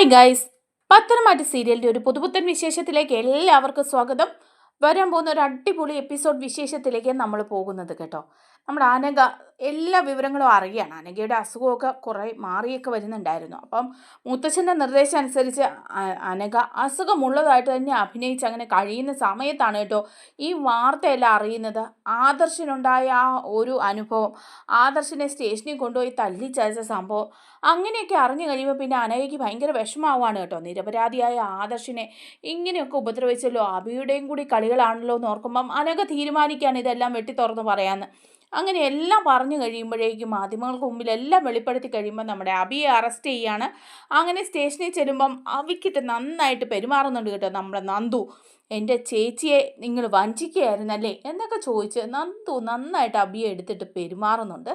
Hi guys പത്തനംമാറ്റ സീരിയലിന്റെ ഒരു പുതുപുത്തൻ വിശേഷത്തിലേക്ക് എല്ലാവർക്കും സ്വാഗതം. വരാൻ പോകുന്ന ഒരു അടിപൊളി എപ്പിസോഡ് വിശേഷത്തിലേക്ക് നമ്മൾ പോകുന്നത് കേട്ടോ. നമ്മുടെ അനഘ എല്ലാ വിവരങ്ങളും അറിയാണ്. അനഘയുടെ അസുഖമൊക്കെ കുറേ മാറിയൊക്കെ വരുന്നുണ്ടായിരുന്നു. അപ്പം മുത്തച്ഛന്റെ നിർദ്ദേശം അനുസരിച്ച് അനഘ അസുഖമുള്ളതായിട്ട് തന്നെ അഭിനയിച്ച് അങ്ങനെ കഴിയുന്ന സമയത്താണ് കേട്ടോ ഈ വാർത്തയെല്ലാം അറിയുന്നത്. ആദർശനുണ്ടായ ആ ഒരു അനുഭവം ആദർശിനെ സ്റ്റേഷനിൽ കൊണ്ടുപോയി തല്ലിച്ചയച്ച സംഭവം അങ്ങനെയൊക്കെ അറിഞ്ഞു കഴിയുമ്പോൾ പിന്നെ അനഘയ്ക്ക് ഭയങ്കര വിഷമാവുകയാണ് കേട്ടോ. നിരപരാധിയായ ആദർശിനെ ഇങ്ങനെയൊക്കെ ഉപദ്രവിച്ചല്ലോ അഭിയുടെയും കൂടി കളികളാണല്ലോ എന്ന് ഓർക്കുമ്പം അനഘ തീരുമാനിക്കുകയാണ് ഇതെല്ലാം വെട്ടി തുറന്ന് പറയാമെന്ന് അങ്ങനെ എല്ലാം പറഞ്ഞു കഴിയുമ്പോഴേക്കും മാധ്യമങ്ങൾക്ക് മുമ്പിൽ എല്ലാം വെളിപ്പെടുത്തി കഴിയുമ്പോൾ നമ്മുടെ അബിയെ അറസ്റ്റ് ചെയ്യാണ്. അങ്ങനെ സ്റ്റേഷനിൽ ചെല്ലുമ്പം അവിക്കിട്ട് നന്നായിട്ട് പെരുമാറുന്നുണ്ട് കേട്ടോ നമ്മുടെ നന്ദു. എന്റെ ചേച്ചിയെ നിങ്ങൾ വഞ്ചിക്കുകയായിരുന്നല്ലേ? എന്നൊക്കെ ചോദിച്ച് നന്ദു നന്നായിട്ട് അബിയെ എടുത്തിട്ട് പെരുമാറുന്നുണ്ട്.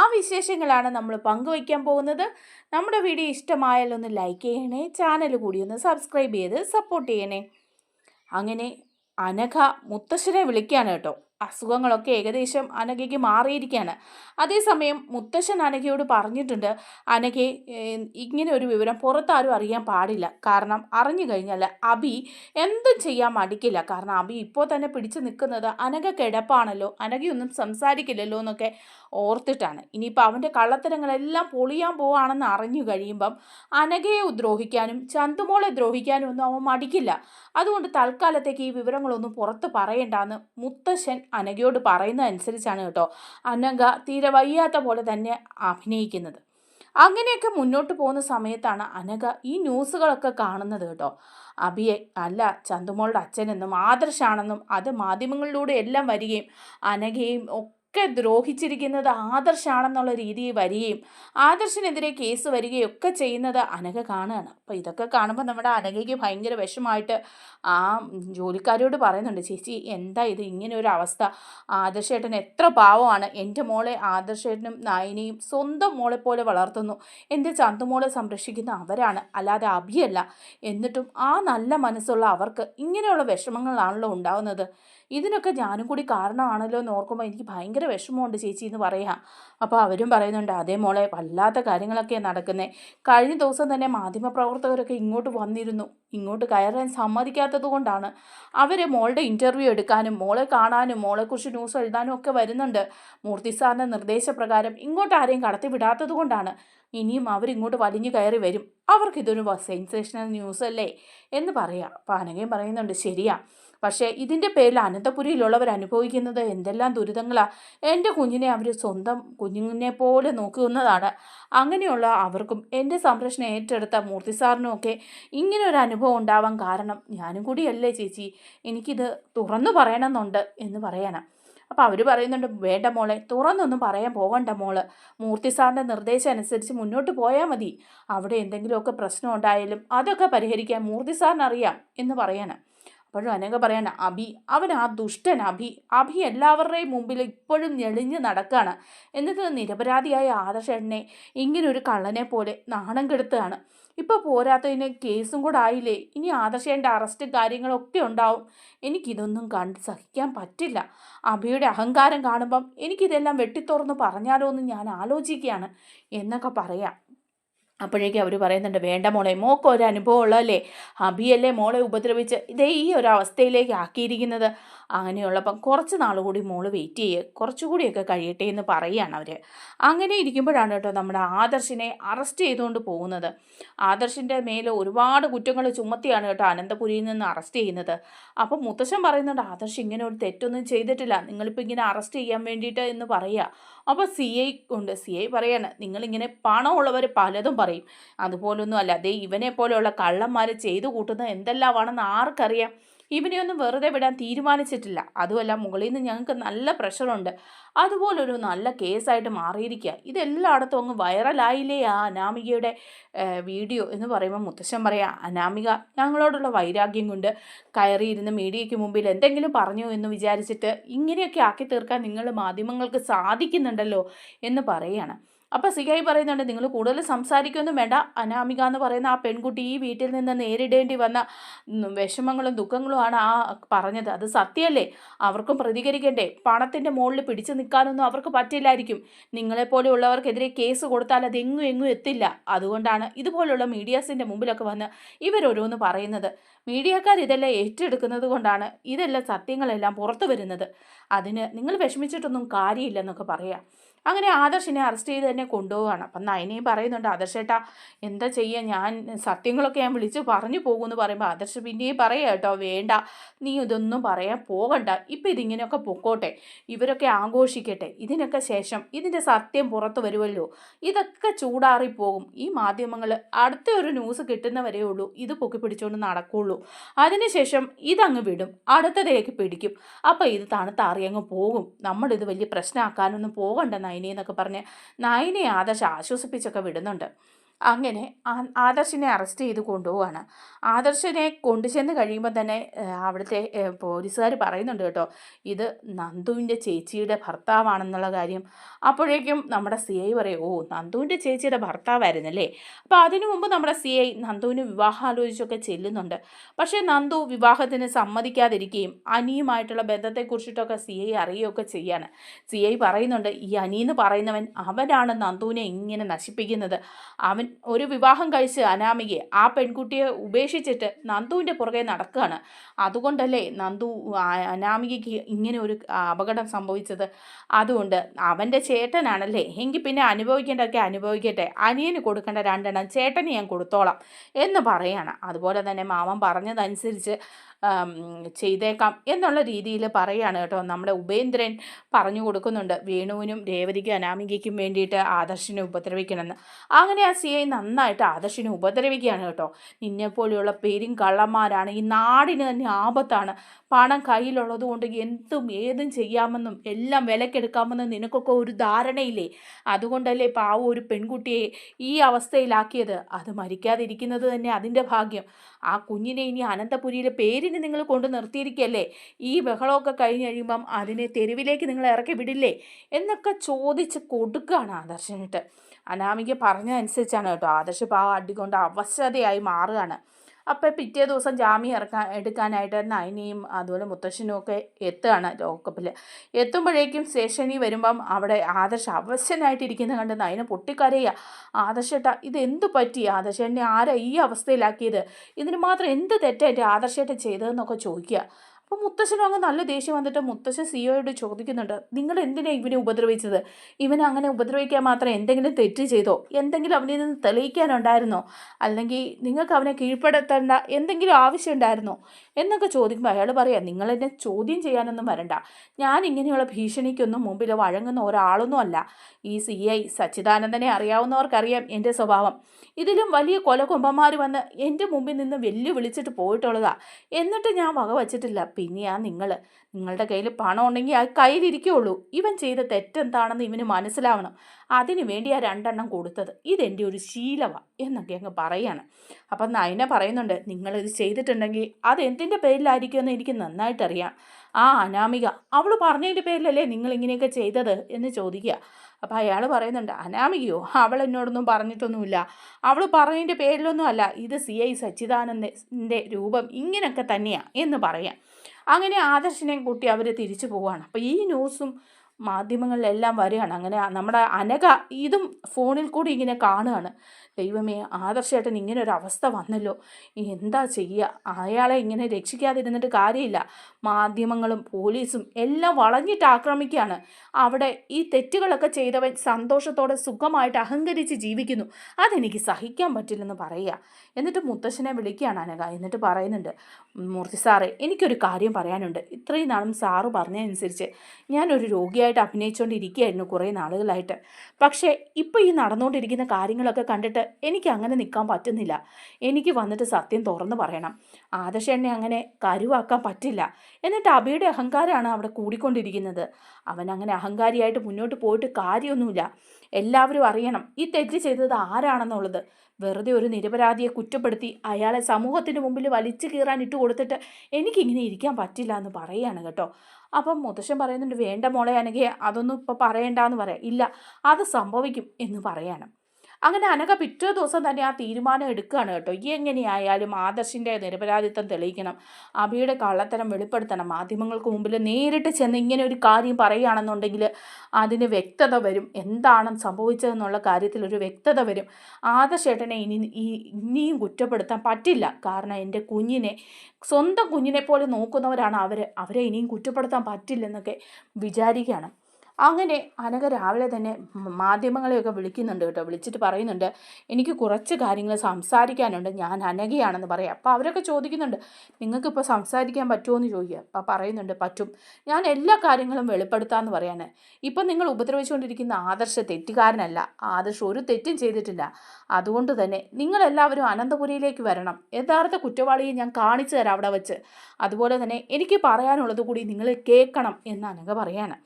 ആ വിശേഷങ്ങളാണ് നമ്മൾ പങ്കുവയ്ക്കാൻ പോകുന്നത്. നമ്മുടെ വീഡിയോ ഇഷ്ടമായാലൊന്ന് ഒന്ന് ലൈക്ക് ചെയ്യണേ ചാനൽ കൂടി ഒന്ന് സബ്സ്ക്രൈബ് ചെയ്ത് സപ്പോർട്ട് ചെയ്യണേ. അങ്ങനെ അനഘ മുത്തശ്ശനെ വിളിക്കുകയാണ് കേട്ടോ. അസുഖങ്ങളൊക്കെ ഏകദേശം അനഘയ്ക്ക് മാറിയിരിക്കുകയാണ് അതേസമയം മുത്തശ്ശൻ അനഘയോട് പറഞ്ഞിട്ടുണ്ട് അനഘയെ ഇങ്ങനെ ഒരു വിവരം പുറത്താരും അറിയാൻ പാടില്ല. കാരണം അറിഞ്ഞു കഴിഞ്ഞാൽ അബി എന്തും ചെയ്യാൻ മടിക്കില്ല. കാരണം അബി ഇപ്പോൾ തന്നെ പിടിച്ചു നിൽക്കുന്നത് അനഘ കിടപ്പാണല്ലോ. അനഘയൊന്നും സംസാരിക്കില്ലല്ലോ എന്നൊക്കെ ഓർത്തിട്ടാണ്. ഇനിയിപ്പോൾ അവന്റെ കള്ളത്തരങ്ങളെല്ലാം പൊളിയാൻ പോവാണെന്ന് അറിഞ്ഞു കഴിയുമ്പം അനഘയെ ദ്രോഹിക്കാനും ചന്തുമോളെ ദ്രോഹിക്കാനും ഒന്നും അവൻ മടിക്കില്ല. അതുകൊണ്ട് തൽക്കാലത്തേക്ക് ഈ വിവരങ്ങളൊന്നും പുറത്ത് പറയണ്ടെന്ന് മുത്തശ്ശൻ അനഘയോട് പറയുന്ന അനുസരിച്ചാണ് കേട്ടോ അനഘ തീരെ വയ്യാത്ത പോലെ തന്നെ അഭിനയിക്കുന്നത്. അങ്ങനെയൊക്കെ മുന്നോട്ട് പോകുന്ന സമയത്താണ് അനഘ ഈ ന്യൂസുകളൊക്കെ കാണുന്നത് കേട്ടോ. അബിയെ അല്ല ചന്തുമോളുടെ അച്ഛനെന്നും ആദർശാണെന്നും അത് മാധ്യമങ്ങളിലൂടെ എല്ലാം വരികയും അനഘയും ഒക്കെ ദ്രോഹിച്ചിരിക്കുന്നത് ആദർശാണെന്നുള്ള രീതിയിൽ വരികയും ആദർശിനെതിരെ കേസ് വരികയും ഒക്കെ ചെയ്യുന്നത് അനഘ കാണുകയാണ്. അപ്പോൾ ഇതൊക്കെ കാണുമ്പോൾ നമ്മുടെ അനഘയ്ക്ക് ഭയങ്കര വിഷമായിട്ട് ആ ജോലിക്കാരോട് പറയുന്നുണ്ട് ചേച്ചി എന്താ ഇത്? ഇങ്ങനെ ഒരു അവസ്ഥ. ആദർശേട്ടൻ എത്ര പാവമാണ്. എന്റെ മോളെ ആദർശേട്ടനും നായനെയും സ്വന്തം മോളെ പോലെ വളർത്തുന്നു. എന്റെ ചന്തുമോളെ സംരക്ഷിക്കുന്ന അവരാണ്. അല്ലാതെ അഭിയല്ല. എന്നിട്ടും ആ നല്ല മനസ്സുള്ള അവർക്ക് ഇങ്ങനെയുള്ള വിഷമങ്ങളാണല്ലോ ഉണ്ടാകുന്നത് ഇതിനൊക്കെ ഞാനും കൂടി കാരണമാണല്ലോ എന്ന് ഓർക്കുമ്പോൾ എനിക്ക് ഭയങ്കര വിഷമമുണ്ട് ചേച്ചി എന്ന് പറയാം. അപ്പോൾ അവരും പറയുന്നുണ്ട് അതേ മോളെ വല്ലാത്ത കാര്യങ്ങളൊക്കെയാണ് നടക്കുന്നത് കഴിഞ്ഞ ദിവസം തന്നെ മാധ്യമപ്രവർത്തകരൊക്കെ ഇങ്ങോട്ട് വന്നിരുന്നു. ഇങ്ങോട്ട് കയറാൻ സമ്മതിക്കാത്തത് കൊണ്ടാണ്. അവർ മോളുടെ ഇന്റർവ്യൂ എടുക്കാനും മോളെ കാണാനും മോളെക്കുറിച്ച് ന്യൂസ് എഴുതാനും ഒക്കെ വരുന്നുണ്ട്. മൂർത്തി സാറിന്റെ നിർദ്ദേശപ്രകാരം ഇങ്ങോട്ട് ആരെയും കടത്തി വിടാത്തത് കൊണ്ടാണ്. ഇനിയും അവരിങ്ങോട്ട് വലിഞ്ഞു കയറി വരും. അവർക്കിതൊരു സെൻസേഷണൽ ന്യൂസ് അല്ലേ? എന്ന് പറയാം. പാനകയും പറയുന്നുണ്ട് ശരിയാ. പക്ഷേ ഇതിന്റെ പേരിൽ അനന്തപുരിയിലുള്ളവർ അനുഭവിക്കുന്നത് എന്തെല്ലാം ദുരിതങ്ങളാണ് എന്റെ കുഞ്ഞിനെ അവർ സ്വന്തം കുഞ്ഞിനെ പോലെ നോക്കുന്നതാണ്. അങ്ങനെയുള്ള അവർക്കും എന്റെ സംരക്ഷണം ഏറ്റെടുത്ത മൂർത്തി സാറിനും ഇങ്ങനെ ഒരു അനുഭവം ഉണ്ടാവാൻ കാരണം ഞാനും കൂടിയല്ലേ ചേച്ചി. എനിക്കിത് തുറന്നു പറയണമെന്നുണ്ട് എന്ന് പറയണം. അപ്പോൾ അവർ പറയുന്നുണ്ട് വേണ്ട മോളെ തുറന്നൊന്നും പറയാൻ പോകണ്ട മോൾ. മൂർത്തി സാറിന്റെ നിർദ്ദേശം അനുസരിച്ച് മുന്നോട്ട് പോയാൽ മതി. അവിടെ എന്തെങ്കിലുമൊക്കെ പ്രശ്നം ഉണ്ടായാലും അതൊക്കെ പരിഹരിക്കാൻ മൂർത്തി സാറിനറിയാം എന്ന് പറയാനാണ് അപ്പോഴും അനഘ പറയാണ് അഭി അവൻ ആ ദുഷ്ടൻ അഭി അഭി എല്ലാവരുടെയും മുമ്പിൽ ഇപ്പോഴും ഞെളിഞ്ഞ് നടക്കുകയാണ് എന്നിട്ട് നിരപരാധിയായ ആദർശനെ ഇങ്ങനൊരു കള്ളനെ പോലെ നാണം കെടുത്തുകയാണ്. ഇപ്പോൾ പോരാത്തതിന് കേസും കൂടെ ആയില്ലേ? ഇനി ആദർശേന്റെ അറസ്റ്റ് കാര്യങ്ങളൊക്കെ ഉണ്ടാവും. എനിക്കിതൊന്നും കണ്ട് സഹിക്കാൻ പറ്റില്ല. അഭിയുടെ അഹങ്കാരം കാണുമ്പം എനിക്കിതെല്ലാം വെട്ടിത്തുറന്ന് പറഞ്ഞാലോ എന്ന് ഞാൻ ആലോചിക്കുകയാണ്. എന്നൊക്കെ പറയാം. അപ്പോഴേക്കും അവർ പറയുന്നുണ്ട് വേണ്ട മോളെ മോക്ക് ഒരു അനുഭവം ഉള്ളതല്ലേ? അഭിയല്ലേ മോളെ ഉപദ്രവിച്ച് ഇതേ ഈ ഒരു അവസ്ഥയിലേക്ക് ആക്കിയിരിക്കുന്നത്. അങ്ങനെയുള്ളപ്പം കുറച്ച് നാൾ കൂടി മോൾ വെയിറ്റ് ചെയ്യുക കുറച്ചുകൂടിയൊക്കെ കഴിയട്ടെ എന്ന് പറയുകയാണ് അവർ അങ്ങനെ ഇരിക്കുമ്പോഴാണ് കേട്ടോ നമ്മുടെ ആദർശിനെ അറസ്റ്റ് ചെയ്തുകൊണ്ട് പോകുന്നത്. ആദർശിന്റെ മേലെ ഒരുപാട് കുറ്റങ്ങൾ ചുമത്തിയാണ് കേട്ടോ അനന്തപുരിയിൽ നിന്ന് അറസ്റ്റ് ചെയ്യുന്നത്. അപ്പം മുത്തശ്ശൻ പറയുന്നുണ്ട് ആദർശ് ഇങ്ങനെ ഒരു തെറ്റൊന്നും ചെയ്തിട്ടില്ല. നിങ്ങളിപ്പോൾ ഇങ്ങനെ അറസ്റ്റ് ചെയ്യാൻ വേണ്ടിയിട്ട് എന്ന് പറയുക അപ്പോൾ സി ഐ ഉണ്ട്. സി ഐ പറയാണ് നിങ്ങളിങ്ങനെ പണമുള്ളവർ പലതും പറയും. അതുപോലൊന്നും അല്ല. അതേ ഇവനെ പോലെയുള്ള കള്ളന്മാർ ചെയ്തു കൂട്ടുന്നത് എന്തെല്ലാമാണെന്ന് ആർക്കറിയാം? ഇവനെ ഒന്നും വെറുതെ വിടാൻ തീരുമാനിച്ചിട്ടില്ല. അതുമല്ല മുകളിൽ നിന്ന് ഞങ്ങൾക്ക് നല്ല പ്രഷറുണ്ട്. അതുപോലൊരു നല്ല കേസായിട്ട് മാറിയിരിക്കുക ഇതെല്ലായിടത്തും അങ്ങ് വൈറലായില്ലേ ആ അനാമികയുടെ വീഡിയോ എന്ന് പറയുമ്പോൾ മുത്തശ്ശൻ പറയാം അനാമിക ഞങ്ങളോടുള്ള വൈരാഗ്യം കൊണ്ട് കയറിയിരുന്ന് മീഡിയയ്ക്ക് മുമ്പിൽ എന്തെങ്കിലും പറഞ്ഞു എന്ന് വിചാരിച്ചിട്ട് ഇങ്ങനെയൊക്കെ ആക്കി തീർക്കാൻ നിങ്ങൾ മാധ്യമങ്ങൾക്ക് സാധിക്കുന്നുണ്ടല്ലോ എന്ന് പറയാണ് അപ്പോൾ സിഗായി പറയുന്നുണ്ട് നിങ്ങൾ കൂടുതൽ സംസാരിക്കൊന്നും വേണ്ട. അനാമിക എന്ന് പറയുന്ന ആ പെൺകുട്ടി ഈ വീട്ടിൽ നിന്ന് നേരിടേണ്ടി വന്ന വിഷമങ്ങളും ദുഃഖങ്ങളുമാണ് ആ പറഞ്ഞത്. അത് സത്യമല്ലേ? അവർക്കും പ്രതികരിക്കണ്ടേ? പണത്തിന്റെ മുകളിൽ പിടിച്ചു നിൽക്കാനൊന്നും അവർക്ക് പറ്റില്ലായിരിക്കും. നിങ്ങളെപ്പോലെയുള്ളവർക്കെതിരെ കേസ് കൊടുത്താൽ അത് എങ്ങും എങ്ങും എത്തില്ല. അതുകൊണ്ടാണ് ഇതുപോലുള്ള മീഡിയാസിന്റെ മുമ്പിലൊക്കെ വന്ന് ഇവരോരോന്ന് പറയുന്നത്. മീഡിയക്കാർ ഇതെല്ലാം ഏറ്റെടുക്കുന്നത് കൊണ്ടാണ് ഇതെല്ലാം സത്യങ്ങളെല്ലാം പുറത്തു വരുന്നത്. അതിന് നിങ്ങൾ വിഷമിച്ചിട്ടൊന്നും കാര്യമില്ലെന്നൊക്കെ പറയാം. അങ്ങനെ ആദർശിനെ അറസ്റ്റ് ചെയ്ത് തന്നെ കൊണ്ടുപോവുകയാണ്. അപ്പം നയനയും പറയുന്നുണ്ട് ആദർശേട്ടാ എന്താ ചെയ്യുക ഞാൻ സത്യങ്ങളൊക്കെ ഞാൻ വിളിച്ച് പറഞ്ഞു പോകുമെന്ന് പറയുമ്പോൾ ആദർശ് പിന്നെയും പറയാം കേട്ടോ വേണ്ട നീ ഇതൊന്നും പറയാൻ പോകണ്ട. ഇപ്പം ഇതിങ്ങനെയൊക്കെ പൊക്കോട്ടെ. ഇവരൊക്കെ ആഘോഷിക്കട്ടെ. ഇതിനൊക്കെ ശേഷം ഇതിന്റെ സത്യം പുറത്തു വരുമല്ലോ ഇതൊക്കെ ചൂടാറിപ്പോകും. ഈ മാധ്യമങ്ങൾ അടുത്ത ഒരു ന്യൂസ് കിട്ടുന്നവരേ ഉള്ളൂ. ഇത് പൊക്കി പിടിച്ചുകൊണ്ട് നടക്കുള്ളൂ. അതിനുശേഷം ഇതങ്ങ് വിടും. അടുത്തതേക്ക് പിടിക്കും. അപ്പോൾ ഇത് തണുത്താറി അങ്ങ് പോകും. നമ്മളിത് വലിയ പ്രശ്നമാക്കാനൊന്നും പോകണ്ട നയനി എന്നൊക്കെ പറഞ്ഞ് നയനെ ആദർശ് ആശ്വസിപ്പിച്ചൊക്കെ വിടുന്നുണ്ട്. അങ്ങനെ ആദർശിനെ അറസ്റ്റ് ചെയ്ത് കൊണ്ടുപോവാണ്. ആദർശിനെ കൊണ്ടുചെന്ന് കഴിയുമ്പോൾ തന്നെ അവിടുത്തെ പോലീസുകാർ പറയുന്നുണ്ട് കേട്ടോ ഇത് നന്ദുവിന്റെ ചേച്ചിയുടെ ഭർത്താവാണെന്നുള്ള കാര്യം. അപ്പോഴേക്കും നമ്മുടെ സി ഐ പറയും ഓ നന്ദുവിന്റെ ചേച്ചിയുടെ ഭർത്താവായിരുന്നല്ലേ? അപ്പോൾ അതിനു മുമ്പ് നമ്മുടെ സി ഐ നന്ദുവിന് വിവാഹം ആലോചിച്ചൊക്കെ ചെല്ലുന്നുണ്ട്. പക്ഷേ നന്ദു വിവാഹത്തിന് സമ്മതിക്കാതിരിക്കുകയും അനിയുമായിട്ടുള്ള ബന്ധത്തെക്കുറിച്ചിട്ടൊക്കെ സി ഐ അറിയുകയൊക്കെ ചെയ്യാണ്. സി ഐ പറയുന്നുണ്ട് ഈ അനിയെന്ന് പറയുന്നവൻ അവനാണ് നന്ദുവിനെ ഇങ്ങനെ നശിപ്പിക്കുന്നത്. അവൻ ഒരു വിവാഹം കഴിച്ച് അനാമികയെ ആ പെൺകുട്ടിയെ ഉപേക്ഷിച്ചിട്ട് നന്ദുവിന്റെ പുറകെ നടക്കുകയാണ്. അതുകൊണ്ടല്ലേ നന്ദു അനാമികയ്ക്ക് ഇങ്ങനെ ഒരു അപകടം സംഭവിച്ചത്? അതുകൊണ്ട് അവന്റെ ചേട്ടനാണല്ലേ? എങ്കിൽ പിന്നെ അനുഭവിക്കേണ്ടതൊക്കെ അനുഭവിക്കട്ടെ. അനിയന് കൊടുക്കേണ്ട രണ്ടെണ്ണം ചേട്ടന് ഞാൻ കൊടുത്തോളാം എന്ന് പറയാണ്. അതുപോലെ തന്നെ മാമൻ പറഞ്ഞതനുസരിച്ച് ചെയ്തേക്കാം എന്നുള്ള രീതിയിൽ പറയുകയാണ് കേട്ടോ. നമ്മുടെ ഉപേന്ദ്രൻ പറഞ്ഞു കൊടുക്കുന്നുണ്ട് വേണുവിനും രേവതിക്കും അനാമികയ്ക്കും വേണ്ടിയിട്ട് ആദർശിനെ ഉപദ്രവിക്കണമെന്ന്. അങ്ങനെ ആ സി ഐ നന്നായിട്ട് ആദർശിനെ ഉപദ്രവിക്കുകയാണ് കേട്ടോ. നിന്നെപ്പോലെയുള്ള പേരും കള്ളന്മാരാണ്. ഈ നാടിന് തന്നെ ആപത്താണ്. പണം കയ്യിലുള്ളത് കൊണ്ട് എന്തും ഏതും ചെയ്യാമെന്നും എല്ലാം വിലക്കെടുക്കാമെന്നും നിനക്കൊക്കെ ഒരു ധാരണയില്ലേ? അതുകൊണ്ടല്ലേ പാവ ഒരു പെൺകുട്ടിയെ ഈ അവസ്ഥയിലാക്കിയത്. അത് മരിക്കാതിരിക്കുന്നത് തന്നെ അതിന്റെ ഭാഗ്യം. ആ കുഞ്ഞിനെ ഇനി അനന്തപുരിയിലെ പേരിന് നിങ്ങൾ കൊണ്ട് നിർത്തിയിരിക്കല്ലേ? ഈ ബഹളമൊക്കെ കഴിഞ്ഞ് കഴിയുമ്പം അതിനെ തെരുവിലേക്ക് നിങ്ങൾ ഇറക്കി വിടില്ലേ? എന്നൊക്കെ ചോദിച്ച് കൊടുക്കുകയാണ് ആദർശനിട്ട് അനാമിക പറഞ്ഞതനുസരിച്ചാണ് കേട്ടോ. ആദർശ് പാവ അടികൊണ്ട് അവശതയായി മാറുകയാണ്. അപ്പോൾ പിറ്റേ ദിവസം ജാമ്യം ഇറക്കാൻ എടുക്കാനായിട്ട് നൈനയും അതുപോലെ മുത്തശ്ശനും ഒക്കെ എത്തുകയാണ് ലോക്കപ്പിൽ എത്തുമ്പോഴേക്കും സ്റ്റേഷനിൽ വരുമ്പം അവിടെ ആദർശ അവശനായിട്ടിരിക്കുന്നത് കണ്ട് നൈന പൊട്ടിക്കരയുക ആദർശേട്ട ഇത് എന്ത് പറ്റി? ആദർശേട്ടനെ ആരാ ഈ അവസ്ഥയിലാക്കിയത്? ഇതിന് മാത്രം എന്ത് തെറ്റായിട്ട് ആദർശേട്ടൻ ചെയ്തതെന്നൊക്കെ ചോദിക്കുക. അപ്പോൾ മുത്തശ്ശനും അങ്ങ് നല്ല ദേഷ്യം വന്നിട്ട് മുത്തശ്ശൻ സിയോയോട് ചോദിക്കുന്നുണ്ട് നിങ്ങൾ എന്തിനാണ് ഇവനെ ഉപദ്രവിച്ചത്? ഇവനെ അങ്ങനെ ഉപദ്രവിക്കാൻ മാത്രം എന്തെങ്കിലും തെറ്റ് ചെയ്തോ? എന്തെങ്കിലും അവനിൽ നിന്ന് തെളിയിക്കാനുണ്ടായിരുന്നോ? അല്ലെങ്കിൽ നിങ്ങൾക്ക് അവനെ കീഴ്പ്പെടുത്തേണ്ട എന്തെങ്കിലും ആവശ്യമുണ്ടായിരുന്നോ? എന്നൊക്കെ ചോദിക്കുമ്പോൾ അയാൾ പറയാം നിങ്ങൾ എന്നെ ചോദ്യം ചെയ്യാനൊന്നും വരണ്ട. ഞാൻ ഇങ്ങനെയുള്ള ഭീഷണിക്കൊന്നും മുമ്പിൽ വഴങ്ങുന്ന ഒരാളൊന്നും അല്ല. ഈ സി ഐ സച്ചിദാനന്ദനെ അറിയാവുന്നവർക്കറിയാം എന്റെ സ്വഭാവം. ഇതിലും വലിയ കൊലകൊമ്പന്മാർ വന്ന് എന്റെ മുമ്പിൽ നിന്ന് വെല്ലുവിളിച്ചിട്ട് പോയിട്ടുള്ളതാ. എന്നിട്ട് ഞാൻ വക വച്ചിട്ടില്ല പിന്നെയാ നിങ്ങൾ നിങ്ങളുടെ കയ്യിൽ പണം ഉണ്ടെങ്കിൽ ആ കയ്യിലിരിക്കുള്ളൂ. ഇവൻ ചെയ്ത തെറ്റെന്താണെന്ന് ഇവന് മനസ്സിലാവണം. അതിനു വേണ്ടി ആ രണ്ടെണ്ണം കൊടുത്തത്. ഇതെന്റെ ഒരു ശീലമാണ് എന്നൊക്കെ അങ്ങ് പറയാണ്. അപ്പം നയന പറയുന്നുണ്ട് നിങ്ങളിത് ചെയ്തിട്ടുണ്ടെങ്കിൽ അത് എന്തിന്റെ പേരിലായിരിക്കുമെന്ന് എനിക്ക് നന്നായിട്ടറിയാം. ആ അനാമിക അവൾ പറഞ്ഞതിന്റെ പേരിലല്ലേ നിങ്ങൾ ഇങ്ങനെയൊക്കെ ചെയ്തത്? എന്ന് ചോദിക്കുക. അപ്പോൾ അയാൾ പറയുന്നുണ്ട് അനാമികയോ അവൾ എന്നോടൊന്നും പറഞ്ഞിട്ടൊന്നുമില്ല. അവൾ പറഞ്ഞതിന്റെ പേരിലൊന്നും അല്ല. ഇത് സി ഐ സച്ചിദാനന്ദന്റെ രൂപം ഇങ്ങനെയൊക്കെ തന്നെയാണ് എന്ന് പറയാം. അങ്ങനെ ആദർശിനെയും കൂട്ടി അവർ തിരിച്ചു പോവുകയാണ്. അപ്പോൾ ഈ ന്യൂസും മാധ്യമങ്ങളിലെല്ലാം വരികയാണ്. അങ്ങനെ നമ്മുടെ അനഘ ഇതും ഫോണിൽ കൂടി ഇങ്ങനെ കാണുകയാണ്. ദൈവമേ ആദർശേട്ടൻ ഇങ്ങനെ ഒരു അവസ്ഥ വന്നല്ലോ എന്താ ചെയ്യുക? അയാളെ ഇങ്ങനെ രക്ഷിക്കാതിരുന്നിട്ട് കാര്യമില്ല. മാധ്യമങ്ങളും പോലീസും എല്ലാം വളഞ്ഞിട്ട് ആക്രമിക്കുകയാണ്. അവിടെ ഈ തെറ്റുകളൊക്കെ ചെയ്തവൻ സന്തോഷത്തോടെ സുഖമായിട്ട് അഹങ്കരിച്ച് ജീവിക്കുന്നു. അതെനിക്ക് സഹിക്കാൻ പറ്റില്ലെന്ന് പറയുക. എന്നിട്ട് മുത്തശ്ശനെ വിളിക്കുകയാണ് അനഘ. എന്നിട്ട് പറയുന്നുണ്ട് മൂർത്തി സാറേ എനിക്കൊരു കാര്യം പറയാനുണ്ട്. ഇത്രയും നാളും സാറ് പറഞ്ഞതനുസരിച്ച് ഞാനൊരു രോഗിയായിട്ട് അഭിനയിച്ചുകൊണ്ടിരിക്കുകയായിരുന്നു കുറേ നാളുകളായിട്ട്. പക്ഷേ ഇപ്പോൾ ഈ നടന്നുകൊണ്ടിരിക്കുന്ന കാര്യങ്ങളൊക്കെ കണ്ടിട്ട് എനിക്ക് അങ്ങനെ നിൽക്കാൻ പറ്റുന്നില്ല. എനിക്ക് വന്നിട്ട് സത്യം തുറന്നു പറയണം. ആദർശനെ അങ്ങനെ കരുവാക്കാൻ പറ്റില്ല. എന്നിട്ട് അബിയുടെ അഹങ്കാരമാണ് അവിടെ കൂടിക്കൊണ്ടിരിക്കുന്നത്. അവൻ അങ്ങനെ അഹങ്കാരിയായിട്ട് മുന്നോട്ട് പോയിട്ട് കാര്യമൊന്നുമില്ല. എല്ലാവരും അറിയണം. ഈ തെറ്റ് ചെയ്തത് ആരാണെന്നുള്ളത്. വെറുതെ ഒരു നിരപരാധിയെ കുറ്റപ്പെടുത്തി അയാളെ സമൂഹത്തിന് മുമ്പിൽ വലിച്ചു കീറാൻ ഇട്ട് കൊടുത്തിട്ട് എനിക്കിങ്ങനെ ഇരിക്കാൻ പറ്റില്ല എന്ന് പറയുകയാണ് കേട്ടോ. അപ്പം മുത്തശ്ശൻ പറയുന്നുണ്ട് വേണ്ട മോളെ അനഘയെ അതൊന്നും ഇപ്പോൾ പറയണ്ടെന്ന് പറയാം. ഇല്ല അത് സംഭവിക്കും എന്ന് പറയാണ്. അങ്ങനെ അനഘ പിറ്റേ ദിവസം തന്നെ ആ തീരുമാനം എടുക്കുകയാണ് കേട്ടോ. ഈ എങ്ങനെയായാലും ആദർശിന്റെ നിരപരാധിത്വം തെളിയിക്കണം. അബിയുടെ കള്ളത്തരം വെളിപ്പെടുത്തണം. മാധ്യമങ്ങൾക്ക് മുമ്പിൽ നേരിട്ട് ചെന്ന് ഇങ്ങനെ ഒരു കാര്യം പറയുകയാണെന്നുണ്ടെങ്കിൽ അതിന് വ്യക്തത വരും. എന്താണ് സംഭവിച്ചതെന്നുള്ള കാര്യത്തിൽ ഒരു വ്യക്തത വരും. ആദർശേട്ടനെ ഇനി ഇനിയും കുറ്റപ്പെടുത്താൻ പറ്റില്ല. കാരണം എന്റെ കുഞ്ഞിനെ സ്വന്തം കുഞ്ഞിനെ പോലെ നോക്കുന്നവരാണ് അവർ അവരെ ഇനിയും കുറ്റപ്പെടുത്താൻ പറ്റില്ലെന്നൊക്കെ വിചാരിക്കുകയാണ്. അങ്ങനെ അനഘ രാവിലെ തന്നെ മാധ്യമങ്ങളെയൊക്കെ വിളിക്കുന്നുണ്ട് കേട്ടോ വിളിച്ചിട്ട് പറയുന്നുണ്ട് എനിക്ക് കുറച്ച് കാര്യങ്ങൾ സംസാരിക്കാനുണ്ട് ഞാൻ അനഘയാണെന്ന് പറയാം. അപ്പോൾ അവരൊക്കെ ചോദിക്കുന്നുണ്ട് നിങ്ങൾക്കിപ്പോൾ സംസാരിക്കാൻ പറ്റുമോ എന്ന് ചോദിക്കുക. അപ്പോൾ പറയുന്നുണ്ട് പറ്റും. ഞാൻ എല്ലാ കാര്യങ്ങളും വെളിപ്പെടുത്താമെന്ന് പറയാണ് ഇപ്പം നിങ്ങൾ ഉപദ്രവിച്ചുകൊണ്ടിരിക്കുന്ന ആദർശ തെറ്റുകാരനല്ല ആദർശ് ഒരു തെറ്റും ചെയ്തിട്ടില്ല. അതുകൊണ്ട് തന്നെ നിങ്ങളെല്ലാവരും അനന്തപുരിയിലേക്ക് വരണം. യഥാർത്ഥ കുറ്റവാളിയെ ഞാൻ കാണിച്ചു തരാം അവിടെ വെച്ച്. അതുപോലെ തന്നെ എനിക്ക് പറയാനുള്ളത് കൂടി നിങ്ങൾ കേൾക്കണം എന്ന് അനഘ പറയാണ്.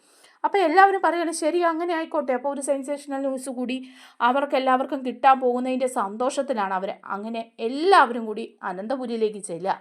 അപ്പോൾ എല്ലാവരും പറയുകയാണ് ശരി അങ്ങനെ ആയിക്കോട്ടെ. അപ്പോൾ ഒരു സെൻസേഷണൽ ന്യൂസ് കൂടി അവർക്ക് എല്ലാവർക്കും കിട്ടാൻ പോകുന്നതിന്റെ സന്തോഷത്തിലാണ് അവർ അങ്ങനെ എല്ലാവരും കൂടി അനന്തപുരിയിലേക്ക് ചെല്ലുക.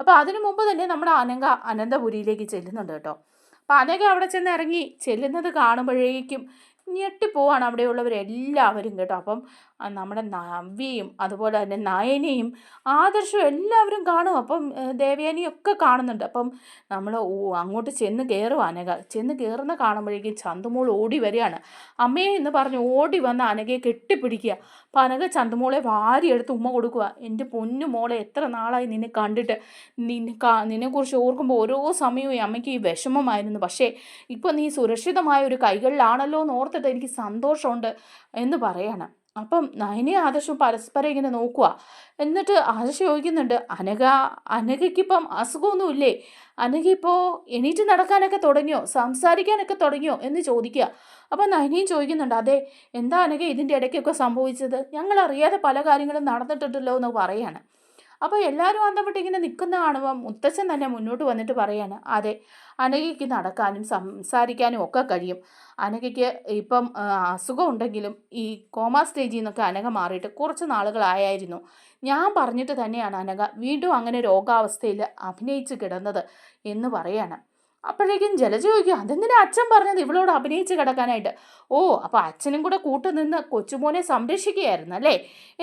അപ്പോൾ അതിനു മുമ്പ് തന്നെ നമ്മുടെ അനങ്ക അനന്തപുരിയിലേക്ക് ചെല്ലുന്നുണ്ട് കേട്ടോ. അപ്പോൾ അനങ്ക അവിടെ ചെന്ന് ഇറങ്ങി ചെല്ലുന്നത് കാണുമ്പോഴേക്കും ഞെട്ടിപ്പോവാണ് അവിടെയുള്ളവരെല്ലാവരും കേട്ടോ. അപ്പം നമ്മുടെ നവ്യയും അതുപോലെ തന്നെ നയനയും ആദർശവും എല്ലാവരും കാണും. അപ്പം ദേവയാനിയൊക്കെ കാണുന്നുണ്ട്. അപ്പം നമ്മൾ അങ്ങോട്ട് ചെന്ന് കയറും അനക ചെന്ന് കയറുന്ന കാണുമ്പോഴേക്കും ചന്തുമോൾ ഓടി വരികയാണ്. അമ്മയെ എന്ന് പറഞ്ഞ് ഓടി വന്ന് അനകയെ കെട്ടിപ്പിടിക്കുക. അപ്പം അനക ചന്തുമോളെ വാരിയെടുത്ത് ഉമ്മ കൊടുക്കുക. എന്റെ പൊന്നു മോളെ എത്ര നാളായി നിന്നെ കണ്ടിട്ട്? നിന്നെ നിന്നെക്കുറിച്ച് ഓർക്കുമ്പോൾ ഓരോ സമയവും അമ്മയ്ക്ക് ഈ വിഷമമായിരുന്നു. പക്ഷേ ഇപ്പോൾ നീ സുരക്ഷിതമായ ഒരു കൈകളിലാണല്ലോ എന്ന് ഓർത്തിട്ട് എനിക്ക് സന്തോഷമുണ്ട് എന്ന് പറയണം. അപ്പം നയനെ ആദർശം പരസ്പരം ഇങ്ങനെ നോക്കുക എന്നിട്ട് ആദർശം ചോദിക്കുന്നുണ്ട് അനഘ അനഘയ്ക്കിപ്പം അസുഖമൊന്നുമില്ലേ? അനഘ ഇപ്പോൾ എണീറ്റ് നടക്കാനൊക്കെ തുടങ്ങിയോ? സംസാരിക്കാനൊക്കെ തുടങ്ങിയോ? എന്ന് ചോദിക്കുക അപ്പം നയനയും ചോദിക്കുന്നുണ്ട് അതെ എന്താ അനഘ ഇതിന്റെ ഇടയ്ക്കൊക്കെ സംഭവിച്ചത്? ഞങ്ങൾ അറിയാതെ പല കാര്യങ്ങളും നടന്നിട്ടുണ്ടല്ലോ എന്ന് പറയാണ് അപ്പോൾ എല്ലാവരും അന്തംവിട്ട് ഇങ്ങനെ നിൽക്കുന്ന കാണുമ്പോൾ മുത്തച്ഛൻ തന്നെ മുന്നോട്ട് വന്നിട്ട് പറയാണ് അതെ അനഘയ്ക്ക് നടക്കാനും സംസാരിക്കാനും ഒക്കെ കഴിയും. അനഘയ്ക്ക് ഇപ്പം അസുഖം ഉണ്ടെങ്കിലും ഈ കോമ സ്റ്റേജിൽ നിന്നൊക്കെ അനഘ മാറിയിട്ട് കുറച്ച് നാളുകളായായിരുന്നു. ഞാൻ പറഞ്ഞിട്ട് തന്നെയാണ് അനഘ വീണ്ടും അങ്ങനെ രോഗാവസ്ഥയിൽ അഭിനയിച്ച് കിടന്നത് എന്ന് പറയാണ്. അപ്പോഴേക്കും ജലജ ചോദിക്കും അതെന്തിനാ അച്ഛൻ പറഞ്ഞത് ഇവളോട് അഭിനയിച്ച് കിടക്കാനായിട്ട്? ഓ അപ്പോൾ അച്ഛനും കൂടെ കൂട്ടുനിന്ന് കൊച്ചുമോനെ സംരക്ഷിക്കുകയായിരുന്നു അല്ലേ?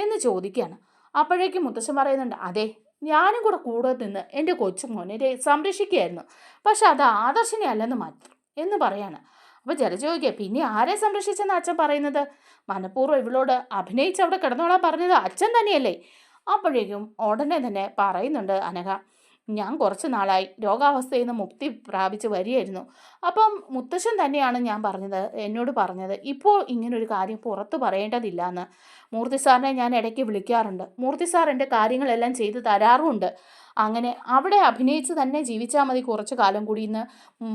എന്ന് ചോദിക്കുകയാണ്. അപ്പോഴേക്കും മുത്തശ്ശൻ പറയുന്നുണ്ട് അതെ ഞാനും കൂടെ കൂടെ നിന്ന് എന്റെ കൊച്ചുമോനെ സംരക്ഷിക്കുകയായിരുന്നു. പക്ഷെ അത് ആദർശിനെ അല്ലെന്ന് മാറ്റി എന്ന് പറയാണ്. അപ്പോൾ ജലജ ചോദിക്കുക പിന്നെ ആരെ സംരക്ഷിച്ചെന്ന് അച്ഛൻ പറയുന്നത്? മനഃപൂർവം ഇവളോട് അഭിനയിച്ച് അവിടെ കിടന്നോളാൻ പറഞ്ഞത് അച്ഛൻ തന്നെയല്ലേ? അപ്പോഴേക്കും ഉടനെ തന്നെ പറയുന്നുണ്ട് അനഘ ഞാൻ കുറച്ച് നാളായി. രോഗാവസ്ഥയിൽ നിന്ന് മുക്തി പ്രാപിച്ച് വരികയായിരുന്നു. അപ്പം മുത്തശ്ശൻ തന്നെയാണ് ഞാൻ പറഞ്ഞത് എന്നോട് പറഞ്ഞത്. ഇപ്പോൾ ഇങ്ങനൊരു കാര്യം പുറത്ത് പറയേണ്ടതില്ല എന്ന് മൂർത്തി സാറിനെ ഞാൻ ഇടയ്ക്ക് വിളിക്കാറുണ്ട്. മൂർത്തി സാർ എന്റെ കാര്യങ്ങളെല്ലാം ചെയ്തു തരാറുമുണ്ട്. അങ്ങനെ അവിടെ അഭിനയിച്ച് തന്നെ ജീവിച്ചാൽ മതി കുറച്ച് കാലം കൂടി ഇന്ന്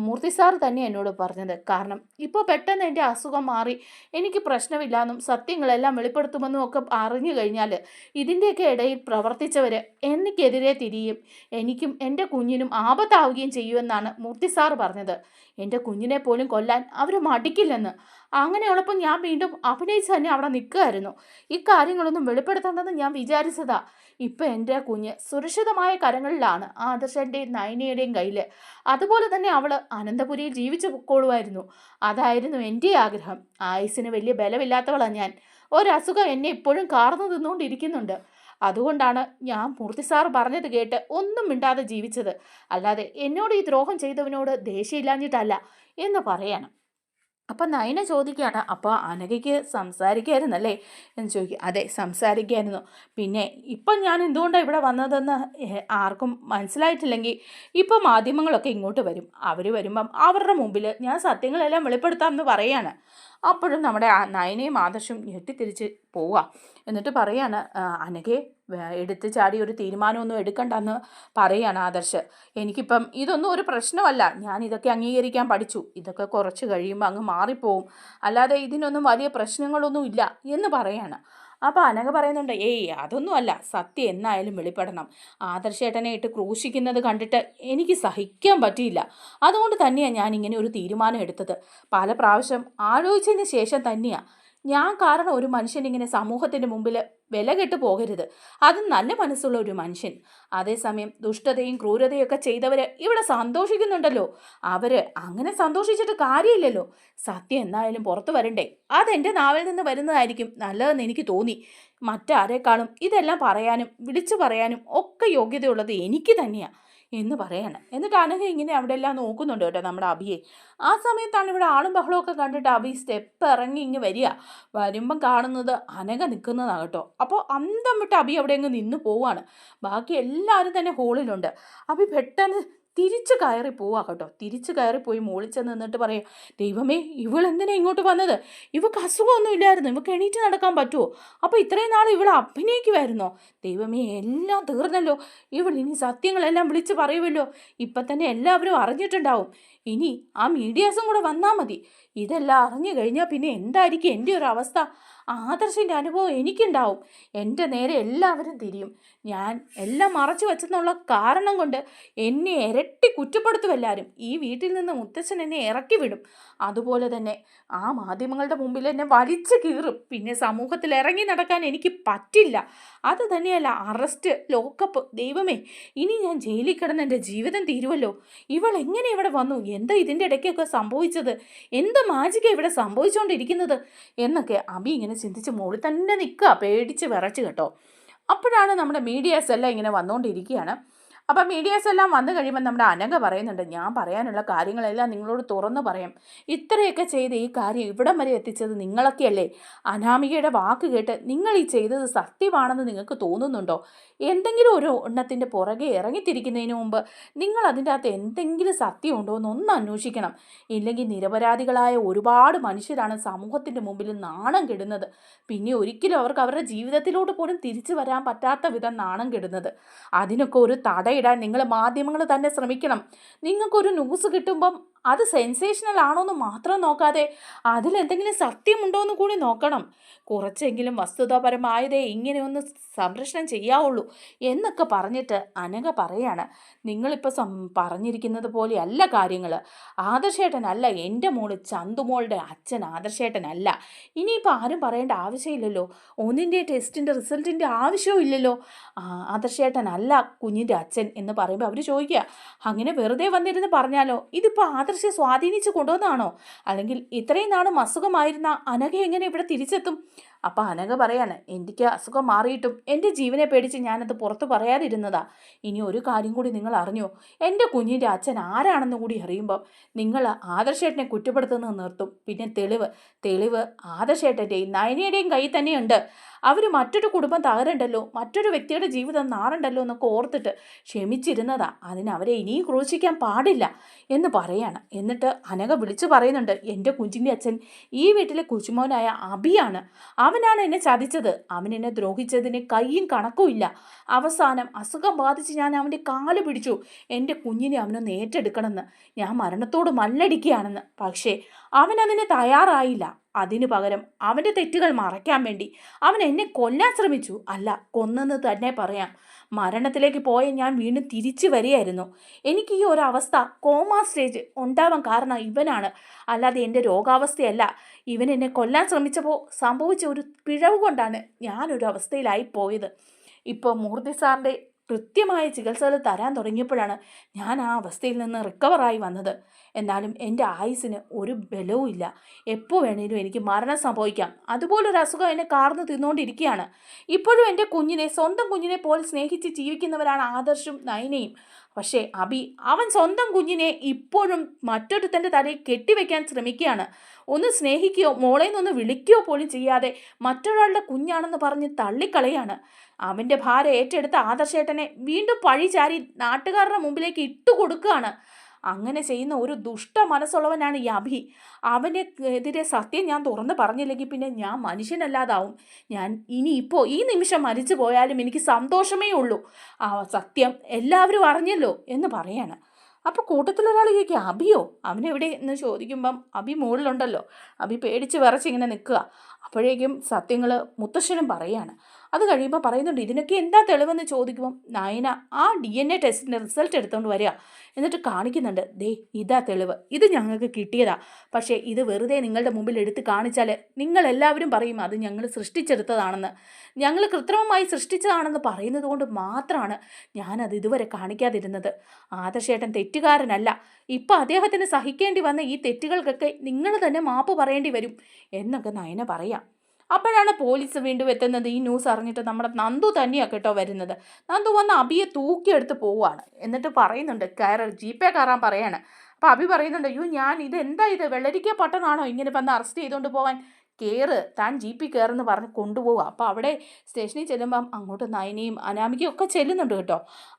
മൂർത്തി സാർ തന്നെ എന്നോട് പറഞ്ഞത്. കാരണം ഇപ്പോൾ പെട്ടെന്ന് എന്റെ അസുഖം മാറി. എനിക്ക് പ്രശ്നമില്ലാന്നും സത്യങ്ങളെല്ലാം വെളിപ്പെടുത്തുമെന്നും ഒക്കെ അറിഞ്ഞു കഴിഞ്ഞാൽ ഇതിന്റെയൊക്കെ ഇടയിൽ പ്രവർത്തിച്ചവർ എനിക്കെതിരെ തിരിയും. എനിക്കും എന്റെ കുഞ്ഞിനും ആപത്താവുകയും ചെയ്യുമെന്നാണ് മൂർത്തി സാർ പറഞ്ഞത്. എന്റെ കുഞ്ഞിനെ പോലും കൊല്ലാൻ അവർ മടിക്കില്ലെന്ന്. അങ്ങനെയുള്ളപ്പോൾ ഞാൻ വീണ്ടും അഭിനയിച്ച് തന്നെ അവിടെ നിൽക്കുമായിരുന്നു ഇക്കാര്യങ്ങളൊന്നും വെളിപ്പെടുത്തേണ്ടെന്ന് ഞാൻ വിചാരിച്ചതാ. ഇപ്പം എന്റെ കുഞ്ഞ് സുരക്ഷിതമായ കരങ്ങളിലാണ് ആദർശന്റെയും നയനയുടെയും കയ്യിൽ അതുപോലെ തന്നെ അവൾ അനന്തപുരിയിൽ ജീവിച്ചു പൊക്കോളുമായിരുന്നു. അതായിരുന്നു എന്റെ ആഗ്രഹം. ആയുസിന് വലിയ ബലമില്ലാത്തവളാണ് ഞാൻ. ഒരസുഖം എന്നെ ഇപ്പോഴും കാർന്നു നിന്നുകൊണ്ടിരിക്കുന്നുണ്ട് അതുകൊണ്ടാണ് ഞാൻ മൂർത്തി സാർ പറഞ്ഞത് കേട്ട് ഒന്നും മിണ്ടാതെ ജീവിച്ചത്. അല്ലാതെ എന്നോട് ഈ ദ്രോഹം ചെയ്തവനോട് ദേഷ്യമില്ലാഞ്ഞിട്ടല്ല എന്ന് പറയണം. അപ്പം നയന ചോദിക്കുകയാണ് അപ്പോൾ അനഘയ്ക്ക് സംസാരിക്കായിരുന്നല്ലേ എന്ന് ചോദിക്കും. അതെ സംസാരിക്കായിരുന്നു. പിന്നെ ഇപ്പം ഞാൻ എന്തുകൊണ്ടാണ് ഇവിടെ വന്നതെന്ന് ആർക്കും മനസ്സിലായിട്ടില്ലെങ്കിൽ ഇപ്പം മാധ്യമങ്ങളൊക്കെ ഇങ്ങോട്ട് വരും. അവർ വരുമ്പം അവരുടെ മുമ്പിൽ ഞാൻ സത്യങ്ങളെല്ലാം വെളിപ്പെടുത്താമെന്ന് പറയാണ്. അപ്പോഴും നമ്മുടെ നയനയും ആദർശം ഞെട്ടിത്തിരിച്ച് പോവുക. എന്നിട്ട് പറയാണ് അനകെ എടുത്ത് ചാടി ഒരു തീരുമാനമൊന്നും എടുക്കണ്ടെന്ന് പറയാണ് ആദർശ്. എനിക്കിപ്പം ഇതൊന്നും ഒരു പ്രശ്നമല്ല. ഞാൻ ഇതൊക്കെ അംഗീകരിക്കാൻ പഠിച്ചു. ഇതൊക്കെ കുറച്ച് കഴിയുമ്പോൾ അങ്ങ് മാറിപ്പോവും. അല്ലാതെ ഇതിനൊന്നും വലിയ പ്രശ്നങ്ങളൊന്നും ഇല്ല എന്ന് പറയാണ്. അപ്പോൾ അനഘ പറയുന്നുണ്ട് ഏയ് അതൊന്നുമല്ല. സത്യം എന്നായാലും വെളിപ്പെടണം. ആദർശേട്ടനെ ഇട്ട് ക്രൂശിക്കുന്നത് കണ്ടിട്ട് എനിക്ക് സഹിക്കാൻ പറ്റിയില്ല. അതുകൊണ്ട് തന്നെയാണ് ഞാൻ ഇങ്ങനെ ഒരു തീരുമാനം എടുത്തത്. പല പ്രാവശ്യം ആലോചിച്ചതിന് ശേഷം തന്നെയാണ് ഞാൻ കാരണം ഒരു മനുഷ്യൻ ഇങ്ങനെ സമൂഹത്തിന്റെ മുമ്പിൽ വില കെട്ട് പോകരുത്. അത് നല്ല മനസ്സുള്ള ഒരു മനുഷ്യൻ. അതേസമയം ദുഷ്ടതയും ക്രൂരതയും ഒക്കെ ചെയ്തവർ ഇവിടെ സന്തോഷിക്കുന്നുണ്ടല്ലോ. അവർ അങ്ങനെ സന്തോഷിച്ചിട്ട് കാര്യമില്ലല്ലോ. സത്യം എന്നായാലും പുറത്തു വരണ്ടേ? അതെന്റെ നാവിൽ നിന്ന് വരുന്നതായിരിക്കും. നല്ലതെന്ന് എനിക്ക് തോന്നി. മറ്റാരേക്കാളും ഇതെല്ലാം പറയാനും വിളിച്ചു പറയാനും ഒക്കെ യോഗ്യതയുള്ളത് എനിക്ക് തന്നെയാണ് എന്ന് പറയാണ്. എന്നിട്ട് അനഘ ഇങ്ങനെ അവിടെ എല്ലാം നോക്കുന്നുണ്ട് കേട്ടോ നമ്മുടെ അഭിയെ ആ സമയത്താണ് ഇവിടെ ആളും ബഹളമൊക്കെ കണ്ടിട്ട് അഭി സ്റ്റെപ്പ് ഇറങ്ങി ഇങ്ങ് വരിക. വരുമ്പം കാണുന്നത് അനഘ നിൽക്കുന്നതാണ് കേട്ടോ. അപ്പോൾ അന്തം വിട്ട് അഭി അവിടെ അങ്ങ് നിന്ന് പോവാണ്. ബാക്കി എല്ലാവരും തന്നെ ഹോളിലുണ്ട് അഭി പെട്ടെന്ന് തിരിച്ച് കയറി പോവാ കേട്ടോ. തിരിച്ച് കയറിപ്പോയി മോളിൽ ചെന്ന് നിന്നിട്ട് പറയാം ദൈവമേ ഇവൾ എന്തിനാ ഇങ്ങോട്ട് വന്നത്? ഇവക്ക് അസുഖമൊന്നും ഇല്ലായിരുന്നു. ഇവക്ക് എണീറ്റ് നടക്കാൻ പറ്റുമോ അപ്പോൾ ഇത്രയും നാൾ ഇവൾ അഭിനയിക്കുമായിരുന്നോ ദൈവമേ എല്ലാം തീർന്നല്ലോ. ഇവൾ ഇനി സത്യങ്ങളെല്ലാം വിളിച്ച് പറയുമല്ലോ ഇപ്പം തന്നെ എല്ലാവരും അറിഞ്ഞിട്ടുണ്ടാവും. ഇനി ആ മീഡിയാസും കൂടെ വന്നാൽ മതി. ഇതെല്ലാം അറിഞ്ഞു കഴിഞ്ഞാൽ പിന്നെ എന്തായിരിക്കും എന്റെ ഒരു അവസ്ഥ? ആദർശിന്റെ അനുഭവം എനിക്കുണ്ടാവും. എന്റെ നേരെ എല്ലാവരും തിരിയും. ഞാൻ എല്ലാം മറച്ചു വെച്ചെന്നുള്ള കാരണം കൊണ്ട് എന്നെ ഇരട്ടി കുറ്റപ്പെടുത്തും എല്ലാവരും ഈ വീട്ടിൽ നിന്ന് മുത്തച്ഛൻ എന്നെ ഇറക്കി വിടും. അതുപോലെ തന്നെ ആ മാധ്യമങ്ങളുടെ മുമ്പിൽ എന്നെ വലിച്ചു കീറും. പിന്നെ സമൂഹത്തിൽ ഇറങ്ങി നടക്കാൻ എനിക്ക് പറ്റില്ല. അത് തന്നെയല്ല അറസ്റ്റ് ലോക്കപ്പ് ദൈവമേ ഇനി ഞാൻ ജയിലിൽ കിടന്ന് എന്റെ ജീവിതം തീരുവല്ലോ. ഇവൾ എങ്ങനെ ഇവിടെ വന്നു? എന്താ ഇതിന്റെ ഇടയ്ക്കൊക്കെ സംഭവിച്ചത്? എന്ത് മാജിക ഇവിടെ സംഭവിച്ചുകൊണ്ടിരിക്കുന്നത് എന്നൊക്കെ അമി ഇങ്ങനെ ചിന്തിച്ച് മുകളിൽ തന്നെ നിൽക്കുക പേടിച്ച് വിറച്ച് കേട്ടോ. അപ്പോഴാണ് നമ്മുടെ മീഡിയാസ് എല്ലാം ഇങ്ങനെ വന്നുകൊണ്ടിരിക്കുകയാണ്. അപ്പം മീഡിയാസ് എല്ലാം വന്നു കഴിയുമ്പോൾ നമ്മുടെ അനഘ പറയുന്നുണ്ട് ഞാൻ പറയാനുള്ള കാര്യങ്ങളെല്ലാം നിങ്ങളോട് തുറന്നു പറയാം. ഇത്രയൊക്കെ ചെയ്ത് ഈ കാര്യം ഇവിടം വരെ എത്തിച്ചത് നിങ്ങളൊക്കെയല്ലേ? അനാമികയുടെ വാക്ക് കേട്ട് നിങ്ങൾ ഈ ചെയ്തത് സത്യമാണെന്ന് നിങ്ങൾക്ക് തോന്നുന്നുണ്ടോ? എന്തെങ്കിലും ഒരു എണ്ണത്തിന്റെ പുറകെ ഇറങ്ങിത്തിരിക്കുന്നതിന് മുമ്പ് നിങ്ങൾ അതിന്റെ അകത്ത് എന്തെങ്കിലും സത്യമുണ്ടോ എന്ന് ഒന്ന് അന്വേഷിക്കണം. ഇല്ലെങ്കിൽ നിരപരാധികളായ ഒരുപാട് മനുഷ്യരാണ് സമൂഹത്തിന്റെ മുമ്പിൽ നാണം കെടുന്നത്. പിന്നെ ഒരിക്കലും അവർക്ക് അവരുടെ ജീവിതത്തിലോട്ട് പോലും തിരിച്ചു വരാൻ പറ്റാത്ത വിധം നാണം കെടുന്നത്. അതിനൊക്കെ ഒരു തടയിടാൻ നിങ്ങൾ മാധ്യമങ്ങൾ തന്നെ ശ്രമിക്കണം. നിങ്ങൾക്കൊരു ന്യൂസ് കിട്ടുമ്പം അത് സെൻസേഷണൽ ആണോ എന്ന് മാത്രം നോക്കാതെ അതിലെന്തെങ്കിലും സത്യമുണ്ടോ എന്ന് കൂടി നോക്കണം. കുറച്ചെങ്കിലും വസ്തുതാപരമായതേ ഇങ്ങനെ ഒന്ന് സംരക്ഷണം ചെയ്യാവുള്ളൂ എന്നൊക്കെ പറഞ്ഞിട്ട് അനഘ പറയാണ്. നിങ്ങളിപ്പോൾ സം പറഞ്ഞിരിക്കുന്നത് പോലെയല്ല കാര്യങ്ങൾ ആദർശേട്ടനല്ല എന്റെ മോൾ ചന്തുമോളുടെ അച്ഛൻ ആദർശേട്ടനല്ല. ഇനിയിപ്പോൾ ആരും പറയേണ്ട ആവശ്യമില്ലല്ലോ. ഒന്നിന്റെ ടെസ്റ്റിന്റെ റിസൾട്ടിന്റെ ആവശ്യവും ഇല്ലല്ലോ. ആദർശേട്ടനല്ല കുഞ്ഞിന്റെ അച്ഛൻ എന്ന് പറയുമ്പോൾ അവർ ചോദിക്കുക അങ്ങനെ വെറുതെ വന്നിരുന്ന് പറഞ്ഞാലോ? ഇതിപ്പോൾ ആദർശെ സ്വാധീനിച്ച് കൊണ്ടുവന്നാണോ അല്ലെങ്കിൽ ഇത്രയും നാളും അസുഖമായിരുന്ന അനഘ എങ്ങനെ ഇവിടെ തിരിച്ചെത്തും? അപ്പം അനഘ പറയാണ് എനിക്ക് അസുഖം മാറിയിട്ടും? എന്റെ ജീവനെ പേടിച്ച് ഞാനത് പുറത്ത് പറയാതിരുന്നതാ. ഇനി ഒരു കാര്യം കൂടി നിങ്ങൾ അറിഞ്ഞോ? എന്റെ കുഞ്ഞിന്റെ അച്ഛൻ ആരാണെന്ന് കൂടി അറിയുമ്പോൾ നിങ്ങൾ ആദർശേട്ടനെ കുറ്റപ്പെടുത്തുന്നത് നിർത്തും. പിന്നെ തെളിവ്. തെളിവ് ആദർശേട്ടന്റെയും നയനയുടെയും കയ്യിൽ തന്നെയുണ്ട്. അവർ മറ്റൊരു കുടുംബം തകരണ്ടല്ലോ? മറ്റൊരു വ്യക്തിയുടെ ജീവിതം നാറണ്ടല്ലോ എന്നൊക്കെ ഓർത്തിട്ട് ക്ഷമിച്ചിരുന്നതാ. അതിന് അവരെ ഇനിയും ക്രൂശിക്കാൻ പാടില്ല എന്ന് പറയാണ്. എന്നിട്ട് അനഘ വിളിച്ചു പറയുന്നുണ്ട് എന്റെ കുഞ്ഞിന്റെ അച്ഛൻ ഈ വീട്ടിലെ കുച്ചുമോനായ അബിയാണ്. അവനാണ് എന്നെ ചതിച്ചത്. അവൻ എന്നെ ദ്രോഹിച്ചതിന് കയ്യും കണക്കും ഇല്ല. അവസാനം അസുഖം ബാധിച്ച് ഞാൻ അവന്റെ കാൽ പിടിച്ചു. എന്റെ കുഞ്ഞിനെ അവനൊന്ന് ഏറ്റെടുക്കണമെന്ന്. ഞാൻ മരണത്തോട് മല്ലടിക്കുകയാണെന്ന്. പക്ഷേ അവൻ തയ്യാറായില്ല. അതിനു പകരം അവന്റെ തെറ്റുകൾ മറയ്ക്കാൻ വേണ്ടി അവൻ എന്നെ കൊല്ലാൻ ശ്രമിച്ചു. അല്ല കൊന്നെന്ന് തന്നെ പറയാം. മരണത്തിലേക്ക് പോയ ഞാൻ വീണ്ടും തിരിച്ചു വരികയായിരുന്നു. എനിക്ക് ഈ ഒരു അവസ്ഥ കോമാ സ്റ്റേജ് ഉണ്ടാവാൻ കാരണം ഇവനാണ്. അല്ലാതെ എന്റെ രോഗാവസ്ഥയല്ല. ഇവൻ എന്നെ കൊല്ലാൻ ശ്രമിച്ചപ്പോൾ സംഭവിച്ച ഒരു പിഴവ് കൊണ്ടാണ് ഞാനൊരു അവസ്ഥയിലായി പോയത്. ഇപ്പോൾ മൂർത്തി സാറിന്റെ കൃത്യമായ ചികിത്സകൾ തരാൻ തുടങ്ങിയപ്പോഴാണ് ഞാൻ ആ അവസ്ഥയിൽ നിന്ന് റിക്കവറായി വന്നത്. എന്നാലും എന്റെ ആയുസിന് ഒരു ബലവും ഇല്ല. എപ്പോൾ വേണേലും എനിക്ക് മരണം സംഭവിക്കാം. അതുപോലൊരു അസുഖം എന്നെ കാർന്നു തിന്നുകൊണ്ടിരിക്കുകയാണ് ഇപ്പോഴും എന്റെ കുഞ്ഞിനെ സ്വന്തം കുഞ്ഞിനെ പോലെ സ്നേഹിച്ച് ജീവിക്കുന്നവരാണ് ആദർശും നയനയും. പക്ഷേ അബി അവൻ സ്വന്തം കുഞ്ഞിനെ ഇപ്പോഴും മറ്റൊരുത്തന്റെ തലയിൽ കെട്ടിവെക്കാൻ ശ്രമിക്കുകയാണ്. ഒന്ന് സ്നേഹിക്കുകയോ മോളെ നിന്നൊന്ന് വിളിക്കുകയോ പോലും ചെയ്യാതെ മറ്റൊരാളുടെ കുഞ്ഞാണെന്ന് പറഞ്ഞ് തള്ളിക്കളയാണ്. അവന്റെ ഭാരം ഏറ്റെടുത്ത ആദർശേട്ടനെ വീണ്ടും പഴി ചാരി നാട്ടുകാരുടെ മുമ്പിലേക്ക് ഇട്ടുകൊടുക്കുകയാണ്. അങ്ങനെ ചെയ്യുന്ന ഒരു ദുഷ്ട മനസ്സുള്ളവനാണ് ഈ അഭി. അവന് എതിരെ സത്യം ഞാൻ തുറന്ന് പറഞ്ഞില്ലെങ്കിൽ പിന്നെ ഞാൻ മനുഷ്യനല്ലാതാവും. ഞാൻ ഇനിയിപ്പോൾ ഈ നിമിഷം മരിച്ചു പോയാലും എനിക്ക് സന്തോഷമേ ഉള്ളൂ. ആ സത്യം എല്ലാവരും അറിഞ്ഞല്ലോ എന്ന് പറയാണ്. അപ്പോൾ കൂട്ടത്തിലൊരാൾ ചോദിക്കുക അഭിയോ അവനെവിടെ എന്ന് ചോദിക്കുമ്പം അഭി മുകളിലുണ്ടല്ലോ. അഭി പേടിച്ച് വിറച്ചിങ്ങനെ നിൽക്കുക. അപ്പോഴേക്കും സത്യങ്ങൾ മുത്തശ്ശനും പറയാണ്. അത് കഴിയുമ്പോൾ പറയുന്നുണ്ട് ഇതിനൊക്കെ എന്താ തെളിവെന്ന് ചോദിക്കുമ്പം നയന ആ ഡി എൻ എ ടെസ്റ്റിന്റെ റിസൾട്ട് എടുത്തുകൊണ്ട് വരിക എന്നിട്ട് കാണിക്കുന്നുണ്ട് ദേ ഇതാ തെളിവ്. ഇത് ഞങ്ങൾക്ക് കിട്ടിയതാ. പക്ഷേ ഇത് വെറുതെ നിങ്ങളുടെ മുമ്പിൽ എടുത്ത് കാണിച്ചാൽ നിങ്ങളെല്ലാവരും പറയും അത് ഞങ്ങൾ സൃഷ്ടിച്ചെടുത്തതാണെന്ന്. ഞങ്ങൾ കൃത്രിമമായി സൃഷ്ടിച്ചതാണെന്ന് പറയുന്നത് കൊണ്ട് മാത്രമാണ് ഞാനത് ഇതുവരെ കാണിക്കാതിരുന്നത്. ആദർശേട്ടൻ തെറ്റുകാരനല്ല. ഇപ്പം അദ്ദേഹത്തിന് സഹിക്കേണ്ടി വന്ന ഈ തെറ്റുകൾക്കൊക്കെ നിങ്ങൾ തന്നെ മാപ്പ് പറയേണ്ടി വരും. എന്നൊക്കെ നയന പറയാം. അപ്പോഴാണ് പോലീസ് വീണ്ടും എത്തുന്നത്. ഈ ന്യൂസ് അറിഞ്ഞിട്ട് നമ്മുടെ നന്ദു തന്നെയാണ് കേട്ടോ വരുന്നത്. നന്ദു വന്ന് അബിയെ തൂക്കിയെടുത്ത് പോവുകയാണ്. എന്നിട്ട് പറയുന്നുണ്ട് കയറ ജീപ്പേ കയറാൻ പറയാണ്. അപ്പോൾ അബി പറയുന്നുണ്ട് അയ്യോ ഞാൻ ഇത് എന്താ ഇത്? വെള്ളരിക്ക പട്ടണമാണോ ഇങ്ങനെ വന്ന് അറസ്റ്റ് ചെയ്തുകൊണ്ട് പോകാൻ കയറ് താൻ ജീപ്പിൽ കയറെന്ന് പറഞ്ഞ് കൊണ്ടുപോവുക അപ്പോൾ അവിടെ സ്റ്റേഷനിൽ ചെല്ലുമ്പം അങ്ങോട്ട് നയനയും അനാമികയും ഒക്കെ ചെല്ലുന്നുണ്ട് കേട്ടോ.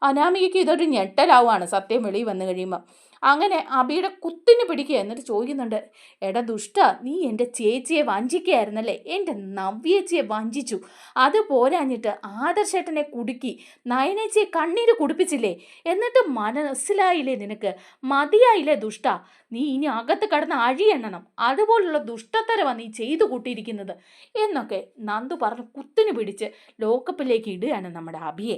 അനാമികയ്ക്ക് ഇതൊരു ഞെട്ടലാവുകയാണ് സത്യം വെളിയിൽ വന്നു കഴിയുമ്പം. അങ്ങനെ അബിയുടെ കുത്തിന് പിടിക്കുക എന്നിട്ട് ചോദിക്കുന്നുണ്ട് എടാ ദുഷ്ട നീ എന്റെ ചേച്ചിയെ വഞ്ചിക്കുകയായിരുന്നല്ലേ? എന്റെ നവ്യേച്ചിയെ വഞ്ചിച്ചു. അത് പോരാഞ്ഞിട്ട് ആദർശേട്ടനെ കുടുക്കി നയനേച്ചിയെ കണ്ണീര് കുടിപ്പിച്ചില്ലേ? എന്നിട്ട് മനസ്സിലായില്ലേ നിനക്ക്? മതിയായില്ലേ ദുഷ്ട? നീ ഇനി അകത്ത് കടന്ന് അഴിയെണ്ണണം. അതുപോലുള്ള ദുഷ്ടത്തരമാണ് നീ ചെയ്തു കൂട്ടിയിരിക്കുന്നത്. എന്നൊക്കെ നന്ദു പറഞ്ഞ് കുത്തിന് പിടിച്ച് ലോക്കപ്പിലേക്ക് ഇടുകയാണ് നമ്മുടെ അബിയെ.